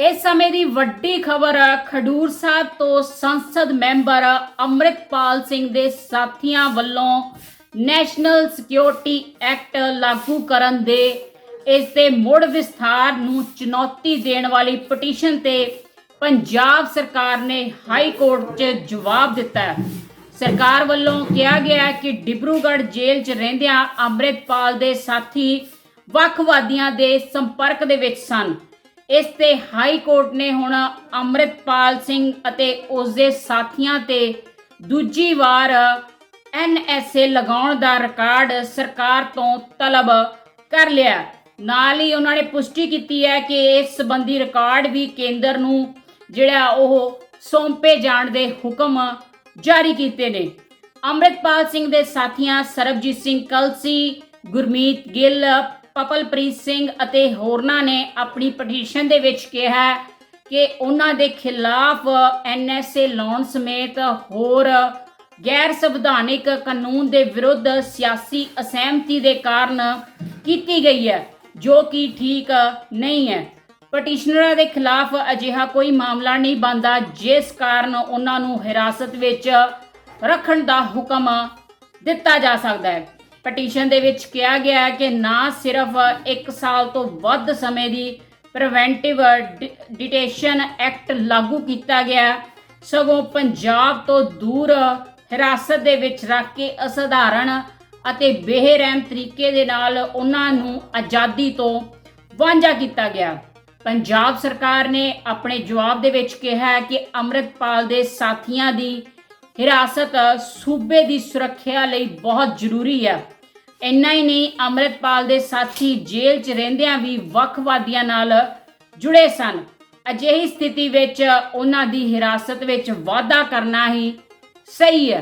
ਇਸ ਸਮੇਂ ਦੀ ਵੱਡੀ ਖਬਰ ਖਡੂਰ ਸਾਹਿਬ ਤੋਂ ਸੰਸਦ ਮੈਂਬਰ ਅੰਮ੍ਰਿਤਪਾਲ ਸਿੰਘ ਦੇ ਸਾਥੀਆਂ ਵੱਲੋਂ ਨੈਸ਼ਨਲ ਸਿਕਿਉਰਿਟੀ ਐਕਟ ਲਾਗੂ ਕਰਨ ਦੇ, ਇਸ ਦੇ ਮੁੜ ਵਿਸਥਾਰ ਨੂੰ ਚੁਣੌਤੀ ਦੇਣ ਵਾਲੀ ਪਟੀਸ਼ਨ ਤੇ ਪੰਜਾਬ ਸਰਕਾਰ ਨੇ ਹਾਈ ਕੋਰਟ 'ਚ ਜਵਾਬ ਦਿੱਤਾ ਹੈ। ਸਰਕਾਰ ਵੱਲੋਂ ਕਿਹਾ ਗਿਆ ਕਿ ਡਿਬਰੂਗੜ੍ਹ ਜੇਲ੍ਹ 'ਚ ਰਹਿੰਦਿਆਂ ਅੰਮ੍ਰਿਤਪਾਲ ਦੇ ਸਾਥੀ ਵੱਖਵਾਦੀਆਂ ਦੇ ਸੰਪਰਕ ਦੇ ਵਿੱਚ ਸਨ। ਇਸ ਤੇ ਹਾਈ ਕੋਰਟ ਨੇ ਹੁਣ ਅੰਮ੍ਰਿਤਪਾਲ ਸਿੰਘ ਅਤੇ ਉਸ ਦੇ ਸਾਥੀਆਂ ਤੇ ਦੂਜੀ ਵਾਰ ਐਨਐਸਏ ਲਗਾਉਣ ਦਾ ਰਿਕਾਰਡ ਸਰਕਾਰ ਤੋਂ ਤਲਬ ਕਰ ਲਿਆ। ਨਾਲ ਹੀ ਉਹਨਾਂ ਨੇ ਪੁਸ਼ਟੀ ਕੀਤੀ ਹੈ ਕਿ ਇਸ ਸੰਬੰਧੀ ਰਿਕਾਰਡ ਵੀ ਕੇਂਦਰ ਨੂੰ ਜਿਹੜਾ ਉਹ ਸੌਂਪੇ ਜਾਣ ਦੇ ਹੁਕਮ ਜਾਰੀ ਕੀਤੇ ਨੇ। ਅੰਮ੍ਰਿਤਪਾਲ ਸਿੰਘ ਦੇ ਸਾਥੀਆਂ ਸਰਬਜੀਤ ਸਿੰਘ ਕਲਸੀ, ਗੁਰਮੀਤ ਗਿੱਲ ਪਪਲਪ੍ਰੀਤ ਸਿੰਘ ਅਤੇ ਹੋਰਨਾਂ ਨੇ ਆਪਣੀ ਪਟੀਸ਼ਨ ਦੇ ਵਿੱਚ ਕਿਹਾ ਕਿ ਉਹਨਾਂ ਦੇ ਖਿਲਾਫ ਐਨਐਸਏ ਲਾਉਣ ਸਮੇਤ ਹੋਰ ਗੈਰ ਸੰਵਿਧਾਨਿਕ ਕਾਨੂੰਨ ਦੇ ਵਿਰੁੱਧ ਸਿਆਸੀ ਅਸਹਿਮਤੀ ਦੇ ਕਾਰਨ ਕੀਤੀ ਗਈ ਹੈ, ਜੋ ਕਿ ਠੀਕ ਨਹੀਂ ਹੈ। ਪਟੀਸ਼ਨਰਾਂ ਦੇ ਖਿਲਾਫ ਅਜਿਹਾ ਕੋਈ ਮਾਮਲਾ ਨਹੀਂ ਬਣਦਾ, ਜਿਸ ਕਾਰਨ ਉਹਨਾਂ ਨੂੰ ਹਿਰਾਸਤ ਵਿੱਚ ਰੱਖਣ ਦਾ ਹੁਕਮ ਦਿੱਤਾ ਜਾ ਸਕਦਾ ਹੈ। ਪਟੀਸ਼ਨ ਦੇ ਵਿੱਚ ਕਿਹਾ ਗਿਆ ਕਿ ਨਾ ਸਿਰਫ 1 ਸਾਲ ਤੋਂ ਵੱਧ ਸਮੇਂ ਦੀ ਪ੍ਰੀਵੈਂਟਿਵ ਡਿਟੇਸ਼ਨ ਐਕਟ ਲਾਗੂ ਕੀਤਾ ਗਿਆ ਸਗੋਂ ਪੰਜਾਬ ਤੋਂ ਦੂਰ ਹਿਰਾਸਤ ਦੇ ਵਿੱਚ ਰੱਖ ਕੇ ਅਸਧਾਰਨ ਅਤੇ ਬੇਰਹਿਮ ਤਰੀਕੇ ਦੇ ਨਾਲ ਉਹਨਾਂ ਨੂੰ ਆਜ਼ਾਦੀ ਤੋਂ ਵਾਂਝਾ ਕੀਤਾ ਗਿਆ ਪੰਜਾਬ ਸਰਕਾਰ ਨੇ ਆਪਣੇ ਜਵਾਬ ਦੇ ਵਿੱਚ ਕਿਹਾ ਕਿ ਅੰਮ੍ਰਿਤਪਾਲ ਦੇ ਸਾਥੀਆਂ ਦੀ ਹਿਰਾਸਤ ਸੂਬੇ ਦੀ ਸੁਰੱਖਿਆ ਲਈ ਬਹੁਤ ਜ਼ਰੂਰੀ ਹੈ। ਇੰਨਾ ਹੀ ਨਹੀਂ, ਅੰਮ੍ਰਿਤਪਾਲ ਦੇ ਸਾਥੀ ਜੇਲ੍ਹ 'ਚ ਰਹਿੰਦਿਆਂ ਵੀ ਵੱਖਵਾਦੀਆਂ ਨਾਲ ਜੁੜੇ ਸਨ। ਅਜਿਹੀ ਸਥਿਤੀ ਵਿੱਚ ਉਹਨਾਂ ਦੀ ਹਿਰਾਸਤ ਵਿੱਚ ਵਾਧਾ ਕਰਨਾ ਹੀ ਸਹੀ ਹੈ।